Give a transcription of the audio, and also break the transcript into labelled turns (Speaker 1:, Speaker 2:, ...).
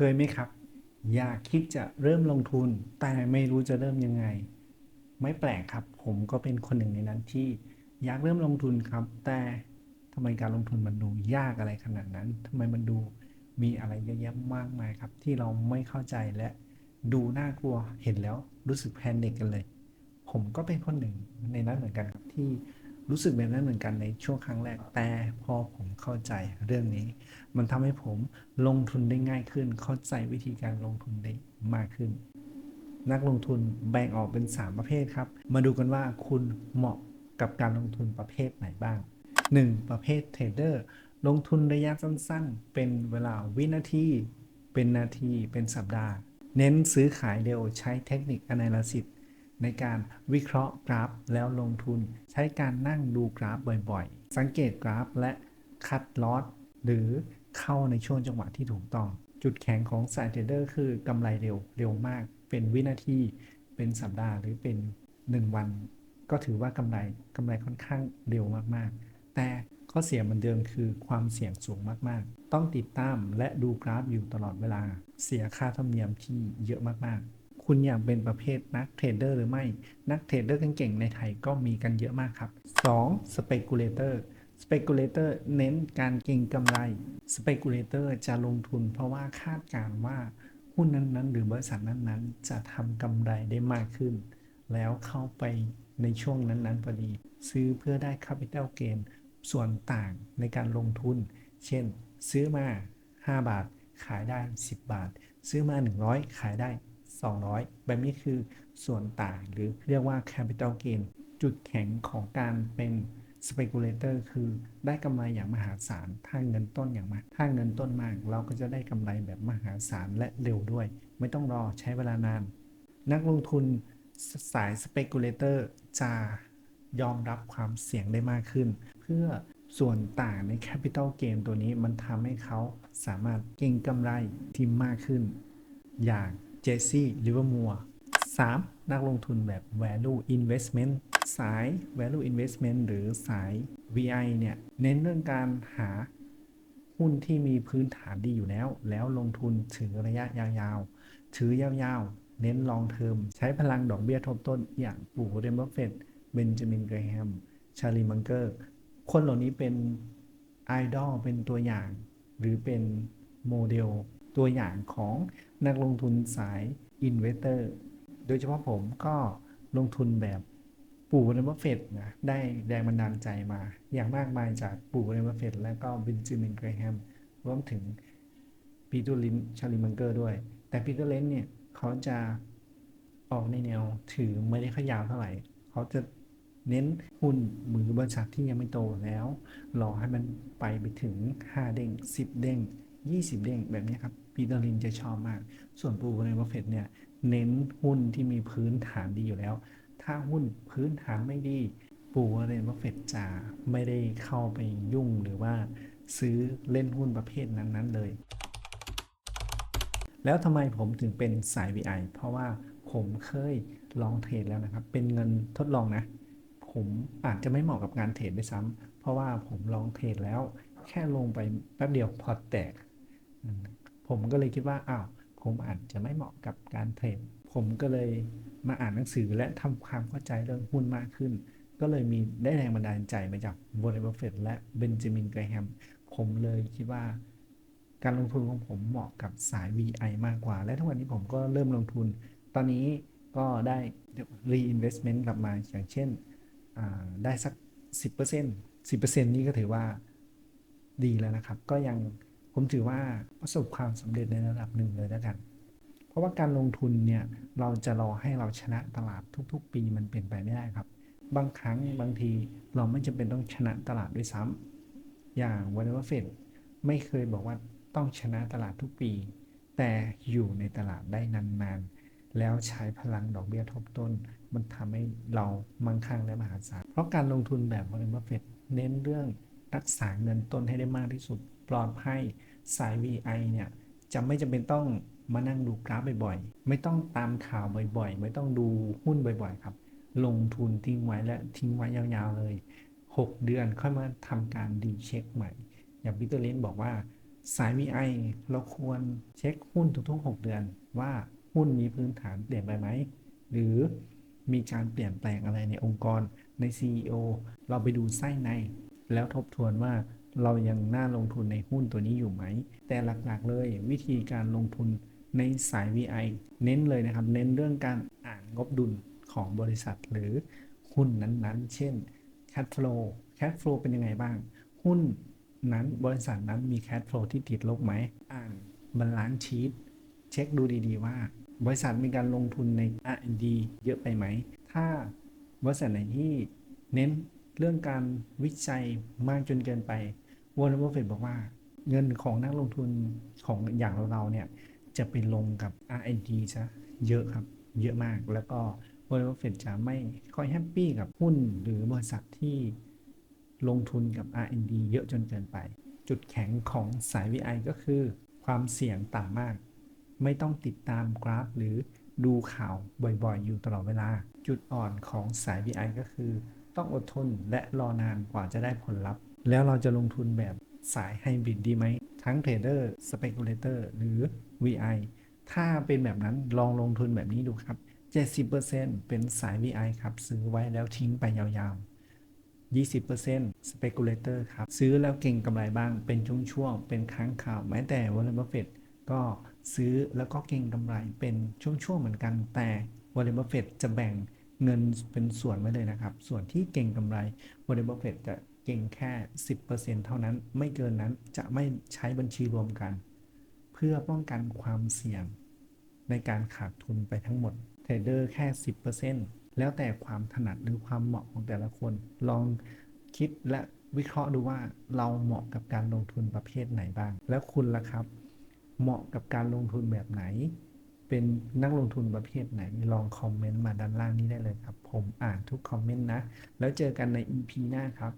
Speaker 1: คยไหมครับ อยากคิดจะเริ่มลงทุน แต่ไม่รู้จะเริ่มยังไง ไม่แปลกครับ ผมก็เป็นคนหนึ่งในนั้นที่อยากเริ่มลงทุนครับ แต่ทำไมการลงทุนมันดูยากอะไรขนาดนั้นทำไมมันดูมีอะไรเยอะแยะมากมายครับ ที่เราไม่เข้าใจและดูน่ากลัวเห็นแล้วรู้สึกแพนิคกันเลย ผมก็เป็นคนหนึ่งในนั้นเหมือนกันครับที่ รู้สึกแบบนั้นเหมือนกันในช่วงครั้งแรกแต่พอผมเข้าใจเรื่องนี้ มันทำให้ผมลงทุนได้ง่ายขึ้น เข้าใจวิธีการลงทุนได้มากขึ้น นักลงทุนแบ่งออกเป็น 3 ประเภทครับ มาดูกันว่าคุณเหมาะกับการลงทุนประเภทไหนบ้าง 1. ประเภทเทรดเดอร์ลงทุนระยะสั้นๆ เป็นเวลาวินาที เป็นนาที เป็นสัปดาห์ เน้นซื้อขายเร็วใช้เทคนิค Analysis ในการวิเคราะห์กราฟแล้วลงทุน ใช้การนั่งดูกราฟบ่อยๆ สังเกตกราฟและคัดลอสหรือเข้าในช่วงจังหวะที่ถูกต้อง จุดแข็งของสายเทรดเดอร์คือกำไรเร็วเร็วมาก เป็นวินาทีเป็นสัปดาห์หรือเป็น 1 วัน ก็ถือว่ากำไรกำไรค่อนข้างเร็วมากๆ แต่ข้อเสียเหมือนเดิมคือความเสี่ยงสูงมากๆ ต้องติดตามและดูกราฟอยู่ตลอดเวลา เสียค่าธรรมเนียมที่เยอะมากๆ คุณอยากเป็นประเภทนักเทรดเดอร์หรือไม่ นักเทรดเดอร์เก่งๆในไทยก็มีกันเยอะมากครับ 2. Speculator Speculator เน้นการเก็งกำไร Speculator จะลงทุนเพราะว่าคาดการณ์ว่าหุ้นนั้นๆ หรือบริษัทนั้นๆ จะทำกำไรได้มากขึ้น แล้วเข้าไปในช่วงนั้นๆพอดี ซื้อเพื่อได้ Capital Gain ส่วนต่างในการลงทุน เช่น ซื้อมา 5 บาท ขายได้ 10 บาท ซื้อมา 100 ขายได้ 200 แบบนี้คือส่วนต่างหรือเรียกว่า capital gain จุดแข็งของการเป็น speculator คือได้กำไรอย่างมหาศาล ถ้าเงินต้นอย่างมาก ถ้าเงินต้นมาก เราก็จะได้กำไรแบบมหาศาลและเร็วด้วย ไม่ต้องรอใช้เวลานาน นักลงทุนสาย speculator จะยอมรับความเสี่ยงได้มากขึ้น เพื่อส่วนต่างใน capital gain ตัวนี้มันทำให้เขาสามารถเก็งกำไรที่มากขึ้น อย่าง เจสซี่ลิเวอร์มัว 3. นักลงทุนแบบ value investment สาย value investment หรือสาย VI เนี่ย เน้นเรื่องการหาหุ้นที่มีพื้นฐานดีอยู่แล้ว แล้วลงทุนถือระยะยาวๆ ถือยาวๆ เน้น long term ใช้พลังดอกเบี้ยทบต้นอย่างปู่เรมเบอร์เฟตเบนจามินเกรแฮม ชาลีมังเกอร์ คนเหล่านี้เป็นไอดอลเป็นตัวอย่าง หรือเป็นโมเดล ตัวอย่างของนักลงทุนสายอินเวสเตอร์โดยเฉพาะผมก็ลงทุนแบบปู่เรมเบอร์เฟตนะได้แรงบันดาลใจมา อย่างมากมายจากปู่เรมเบอร์เฟตและก็เบนจามินเกรแฮมรวมถึงปีเตอร์ลินชาลีมังเกอร์ด้วย แต่ปีเตอร์เลนเนี่ยเขาจะออกในแนวถือไม่ได้ขยาวเท่าไหร่ เขาจะเน้นหุ้นมือบริษัทที่ยังไม่โตแล้ว รอให้มันไปไปถึง 5 เด้ง 10 เด้ง 20 เด้งแบบนี้ครับปีเตอร์ลินจะชอบมาก ส่วนปูเรนบัฟเฟตเนี่ยเน้นหุ้นที่มีพื้นฐานดีอยู่แล้ว ถ้าหุ้นพื้นฐานไม่ดี ปูเรนบัฟเฟตจะไม่ได้เข้าไปยุ่งหรือว่าซื้อเล่นหุ้นประเภทนั้นๆเลย แล้วทำไมผมถึงเป็นสาย VI เพราะว่าผมเคยลองเทรดแล้วนะครับ เป็นเงินทดลองนะ ผมอาจจะไม่เหมาะกับการเทรดด้วยซ้ำเพราะว่าผมลองเทรดแล้ว แค่ลงไปแป๊บเดียวพอแตก ผมก็เลยคิดว่าอ้าวผมอาจจะไม่เหมาะกับการเทรดผมก็เลยมาอ่านหนังสือและทำความเข้าใจเรื่องหุ้นมากขึ้น ก็เลยมีได้แรงบันดาลใจมาจากวอร์เรนบัฟเฟตและเบนจามินเกรแฮมผมเลยคิดว่า การลงทุนของผมเหมาะกับสาย VI มากกว่า และทุกวันนี้ผมก็เริ่มลงทุน ตอนนี้ก็ได้ reinvestment กลับมาอย่างเช่นได้สัก 10% 10%นี้ก็ถือว่าดีแล้วนะครับ ก็ยัง ผมถือว่าประสบความสำเร็จในระดับหนึ่งเลยแล้วกัน เพราะว่าการลงทุนเนี่ยเราจะรอให้เราชนะตลาดทุก ๆ ปีมันเปลี่ยนไปไม่ได้ครับ บางครั้งบางทีเราไม่จำเป็นต้องชนะตลาดด้วยซ้ำอย่างวันนี้ว่าเฟดไม่เคยบอกว่าต้องชนะตลาดทุกปี แต่อยู่ในตลาดได้นานๆ แล้วใช้พลังดอกเบี้ยทบต้น มันทำให้เรามั่งคั่งและมหาศาล เพราะการลงทุนแบบวอร์เรนบัฟเฟตเน้นเรื่อง รักษาเงินต้นให้ได้มากที่สุด ปลอดภัยสาย VI เนี่ยจะไม่จำเป็นต้องมานั่งดูกราฟบ่อยๆ ไม่ต้องตามข่าวบ่อยๆ ไม่ต้องดูหุ้นบ่อยๆ ครับ ลงทุนทิ้งไว้และทิ้งไว้ยาวๆเลย 6 เดือนค่อยมาทำการดีเช็คใหม่ อย่างพีเตอร์เลนบอกว่าสาย VI เราควรเช็คหุ้นทุกๆ 6 เดือน ว่าหุ้นมีพื้นฐานเปลี่ยนไปไหม หรือมีการเปลี่ยนแปลงอะไรในองค์กรใน CEO เราไปดูไส้ใน แล้วทบทวนว่าเรายังน่าลงทุนในหุ้นตัวนี้อยู่ไหม แต่หลักๆเลยวิธีการลงทุนในสาย VI เน้นเลยนะครับ เน้นเรื่องการอ่านงบดุลของบริษัทหรือหุ้นนั้นๆ เช่น cash flow cash flow เป็นยังไงบ้าง หุ้นนั้นบริษัทนั้นมี cash flow ที่ติดลบไหม อ่านบัลลังก์ชีตเช็คดูดีๆว่า บริษัทมีการลงทุนใน R&D เยอะไปไหม ถ้าบริษัทไหนที่เน้น เรื่องการวิจัยมากจนเกินไปวอร์เรนบัฟเฟตบอกว่า เงินของนักลงทุนของอย่างเราๆเนี่ยจะไปลงกับ R&D ซะเยอะครับ เยอะมากแล้วก็วอร์เรนบัฟเฟตจะไม่ค่อยแฮปปี้กับหุ้นหรือบริษัทที่ลงทุนกับ R&D เยอะจนเกินไป จุดแข็งของสาย VI ก็คือ ความเสี่ยงต่ำมาก ไม่ต้องติดตามกราฟหรือดูข่าวบ่อยๆ อยู่ตลอดเวลา จุดอ่อนของสาย VI ก็คือ ต้องอดทนและรอนานกว่าจะได้ผลลัพธ์ แล้วเราจะลงทุนแบบสายไฮบริดดีไหม ทั้งเทรดเดอร์สเปกุเลเตอร์หรือ VI ถ้าเป็นแบบนั้นลองลงทุนแบบนี้ดูครับ 70%เป็นสาย VI ครับ ซื้อไว้แล้วทิ้งไปยาวๆ 20% speculator ครับ ซื้อแล้วเก่งกำไรบ้าง เป็นช่วงๆ เป็นครั้งข่าว แม้แต่วอร์เรนบัฟเฟตก็ซื้อแล้วก็เก่งกำไรเป็นช่วงๆ เหมือนกัน แต่วอร์เรนบัฟเฟตจะแบ่ง เงินเป็นส่วนไว้เลยนะครับ ส่วนที่เก่งกำไรวอร์เรนบัฟเฟตจะเก่งแค่ 10%เท่านั้น ไม่เกินนั้นจะไม่ใช้บัญชีรวมกัน เพื่อป้องกันความเสี่ยง ในการขาดทุนไปทั้งหมดเทรดเดอร์แค่ 10%แล้วแต่ความถนัดหรือความเหมาะของแต่ละคน ลองคิดและวิเคราะห์ดูว่าเราเหมาะกับการลงทุนประเภทไหนบ้าง แล้วคุณล่ะครับ เหมาะกับการลงทุนแบบไหน เป็นนักลงทุนประเภทไหน ลองคอมเมนต์มาด้านล่างนี้ได้เลยครับ ผมอ่านทุกคอมเมนต์นะ แล้วเจอกันใน EP หน้าครับ